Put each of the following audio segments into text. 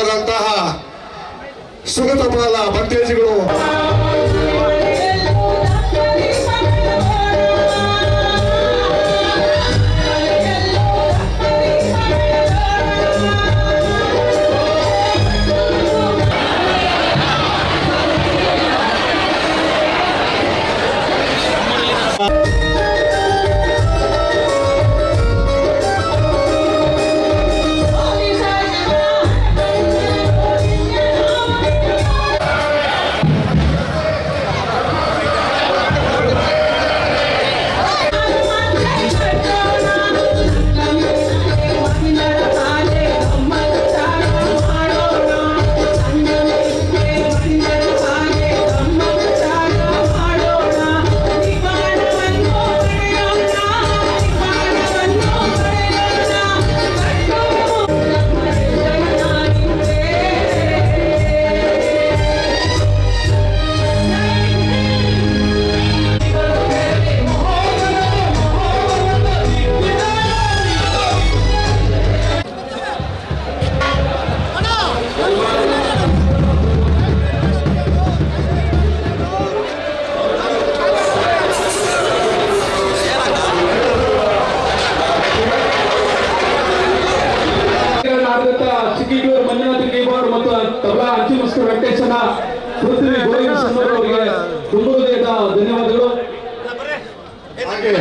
ಶ್ರೀಮಂತರಾದಂತಹ ಸುಗತಪಾಲ ಬಂಟೇಜಿಗಳು ಪೃಥ್ವಿ ಗೋವಿಂದ ಅವರಿಗೆ ತುಂಬ ಧನ್ಯವಾದಗಳು ಹಾಗೆ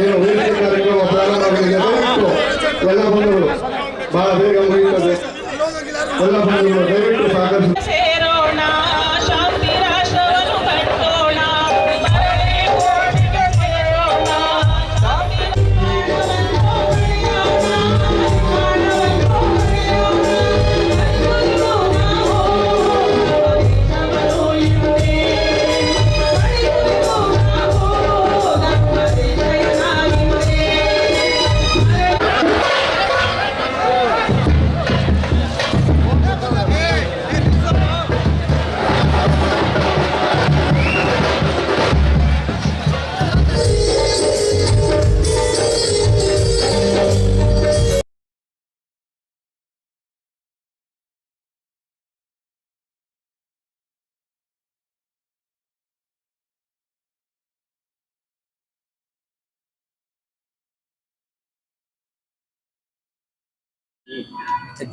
ಏನು ವೇದಿಕೆ ಕಾರ್ಯಕ್ರಮ ಪ್ರಾರಂಭ ಎಲ್ಲ ಬಂಧುಗಳು ಬಹಳ ಬೇಗ ಮುಗಿಯುತ್ತದೆ ಎಲ್ಲ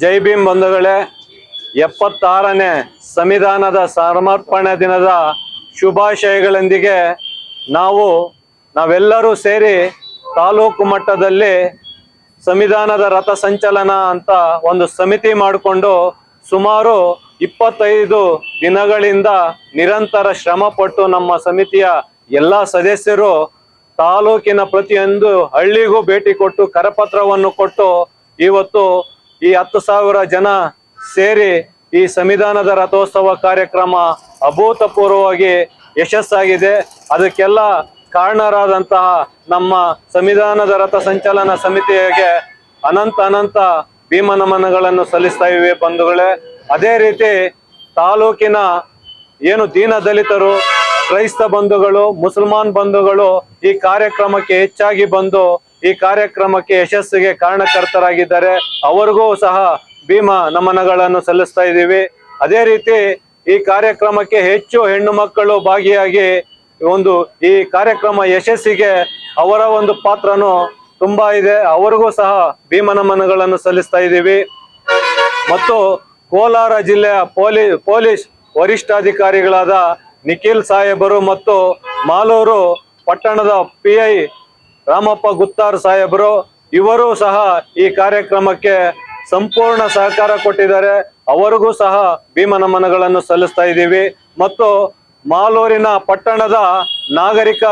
ಜೈ ಭೀಮ್ ಬಂಧುಗಳೇ, ಎಪ್ಪತ್ತಾರನೇ ಸಂವಿಧಾನದ ಸಮರ್ಪಣೆ ದಿನದ ಶುಭಾಶಯಗಳೊಂದಿಗೆ ನಾವು, ನಾವೆಲ್ಲರೂ ಸೇರಿ ತಾಲೂಕು ಮಟ್ಟದಲ್ಲಿ ಸಂವಿಧಾನದ ರಥ ಸಂಚಲನ ಅಂತ ಒಂದು ಸಮಿತಿ ಮಾಡಿಕೊಂಡು ಸುಮಾರು ಇಪ್ಪತ್ತೈದು ದಿನಗಳಿಂದ ನಿರಂತರ ಶ್ರಮ ಪಟ್ಟು ನಮ್ಮ ಸಮಿತಿಯ ಎಲ್ಲ ಸದಸ್ಯರು ತಾಲೂಕಿನ ಪ್ರತಿಯೊಂದು ಹಳ್ಳಿಗೂ ಭೇಟಿ ಕೊಟ್ಟು ಕರಪತ್ರವನ್ನು ಕೊಟ್ಟು ಇವತ್ತು ಈ ಹತ್ತು ಸಾವಿರ ಜನ ಸೇರಿ ಈ ಸಂವಿಧಾನದ ರಥೋತ್ಸವ ಕಾರ್ಯಕ್ರಮ ಅಭೂತಪೂರ್ವವಾಗಿ ಯಶಸ್ಸಾಗಿದೆ. ಅದಕ್ಕೆಲ್ಲ ಕಾರಣರಾದಂತಹ ನಮ್ಮ ಸಂವಿಧಾನದ ರಥ ಸಂಚಲನ ಸಮಿತಿಗೆ ಅನಂತ ಅನಂತ ಭೀಮ ನಮನಗಳನ್ನು ಸಲ್ಲಿಸ್ತಾ ಇವೆ ಬಂಧುಗಳೇ. ಅದೇ ರೀತಿ ತಾಲೂಕಿನ ಏನು ದೀನ ದಲಿತರು, ಕ್ರೈಸ್ತ ಬಂಧುಗಳು, ಮುಸಲ್ಮಾನ್ ಬಂಧುಗಳು ಈ ಕಾರ್ಯಕ್ರಮಕ್ಕೆ ಹೆಚ್ಚಾಗಿ ಬಂದು ಈ ಕಾರ್ಯಕ್ರಮಕ್ಕೆ ಯಶಸ್ಸಿಗೆ ಕಾರಣಕರ್ತರಾಗಿದ್ದಾರೆ. ಅವರಿಗೂ ಸಹ ಭೀಮ ನಮನಗಳನ್ನು ಸಲ್ಲಿಸ್ತಾ ಇದ್ದೀವಿ. ಅದೇ ರೀತಿ ಈ ಕಾರ್ಯಕ್ರಮಕ್ಕೆ ಹೆಚ್ಚು ಹೆಣ್ಣು ಮಕ್ಕಳು ಭಾಗಿಯಾಗಿ ಒಂದು ಈ ಕಾರ್ಯಕ್ರಮ ಯಶಸ್ಸಿಗೆ ಅವರ ಒಂದು ಪಾತ್ರನು ತುಂಬಾ ಇದೆ. ಅವರಿಗೂ ಸಹ ಭೀಮ ನಮನಗಳನ್ನು ಸಲ್ಲಿಸ್ತಾ ಇದ್ದೀವಿ. ಮತ್ತು ಕೋಲಾರ ಜಿಲ್ಲೆಯ ಪೊಲೀ, ಪೊಲೀಸ್ ವರಿಷ್ಠಾಧಿಕಾರಿಗಳಾದ ನಿಖಿಲ್ ಸಾಹೇಬರು ಮತ್ತು ಮಾಲೂರು ಪಟ್ಟಣದ ಪಿ ಐ ರಾಮಪ್ಪ ಗುತ್ತಾರ್ ಸಾಹೇಬರು, ಇವರು ಸಹ ಈ ಕಾರ್ಯಕ್ರಮಕ್ಕೆ ಸಂಪೂರ್ಣ ಸಹಕಾರ ಕೊಟ್ಟಿದ್ದಾರೆ. ಅವರಿಗೂ ಸಹ ಭೀಮ ನಮನಗಳನ್ನು ಸಲ್ಲಿಸ್ತಾ ಇದ್ದೀವಿ. ಮತ್ತು ಮಾಲೂರಿನ ಪಟ್ಟಣದ ನಾಗರಿಕ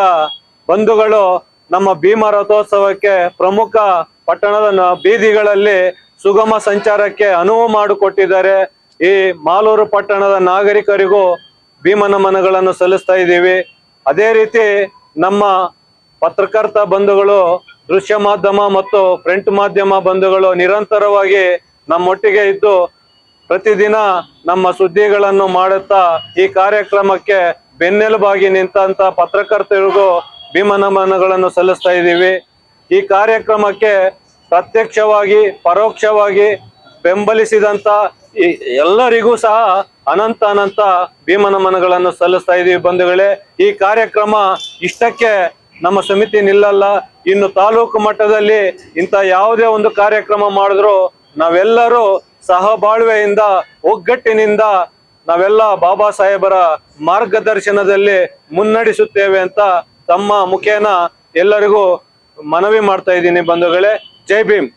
ಬಂಧುಗಳು ನಮ್ಮ ಭೀಮ ರಥೋತ್ಸವಕ್ಕೆ ಪ್ರಮುಖ ಪಟ್ಟಣದ ಬೀದಿಗಳಲ್ಲಿ ಸುಗಮ ಸಂಚಾರಕ್ಕೆ ಅನುವು ಮಾಡಿಕೊಟ್ಟಿದ್ದಾರೆ. ಈ ಮಾಲೂರು ಪಟ್ಟಣದ ನಾಗರಿಕರಿಗೂ ಭೀಮ ನಮನಗಳನ್ನು ಸಲ್ಲಿಸ್ತಾ ಇದ್ದೀವಿ. ಅದೇ ರೀತಿ ನಮ್ಮ ಪತ್ರಕರ್ತ ಬಂಧುಗಳು, ದೃಶ್ಯ ಮಾಧ್ಯಮ ಮತ್ತು ಪ್ರಿಂಟ್ ಮಾಧ್ಯಮ ಬಂಧುಗಳು ನಿರಂತರವಾಗಿ ನಮ್ಮೊಟ್ಟಿಗೆ ಇದ್ದು ಪ್ರತಿದಿನ ನಮ್ಮ ಸುದ್ದಿಗಳನ್ನು ಮಾಡುತ್ತಾ ಈ ಕಾರ್ಯಕ್ರಮಕ್ಕೆ ಬೆನ್ನೆಲುಬಾಗಿ ನಿಂತಂತ ಪತ್ರಕರ್ತರಿಗೂ ಭೀಮ ನಮನಗಳನ್ನು ಸಲ್ಲಿಸ್ತಾ ಇದ್ದೀವಿ. ಈ ಕಾರ್ಯಕ್ರಮಕ್ಕೆ ಪ್ರತ್ಯಕ್ಷವಾಗಿ, ಪರೋಕ್ಷವಾಗಿ ಬೆಂಬಲಿಸಿದಂತ ಎಲ್ಲರಿಗೂ ಸಹ ಅನಂತ ಅನಂತ ಭೀಮನಮನಗಳನ್ನು ಸಲ್ಲಿಸ್ತಾ ಇದ್ದೀವಿ ಬಂಧುಗಳೇ. ಈ ಕಾರ್ಯಕ್ರಮ ಇಷ್ಟಕ್ಕೆ ನಮ್ಮ ಸಮಿತಿ ನಿಲ್ಲಲ್ಲ. ಇನ್ನು ತಾಲೂಕು ಮಟ್ಟದಲ್ಲಿ ಇಂಥ ಯಾವುದೇ ಒಂದು ಕಾರ್ಯಕ್ರಮ ಮಾಡಿದ್ರು ನಾವೆಲ್ಲರೂ ಸಹಬಾಳ್ವೆಯಿಂದ, ಒಗ್ಗಟ್ಟಿನಿಂದ ನಾವೆಲ್ಲ ಬಾಬಾ ಸಾಹೇಬರ ಮಾರ್ಗದರ್ಶನದಲ್ಲಿ ಮುನ್ನಡೆಸುತ್ತೇವೆ ಅಂತ ತಮ್ಮ ಮುಖೇನ ಎಲ್ಲರಿಗೂ ಮನವಿ ಮಾಡ್ತಾ ಇದ್ದೀನಿ ಬಂಧುಗಳೇ. ಜೈ ಭೀಮ್.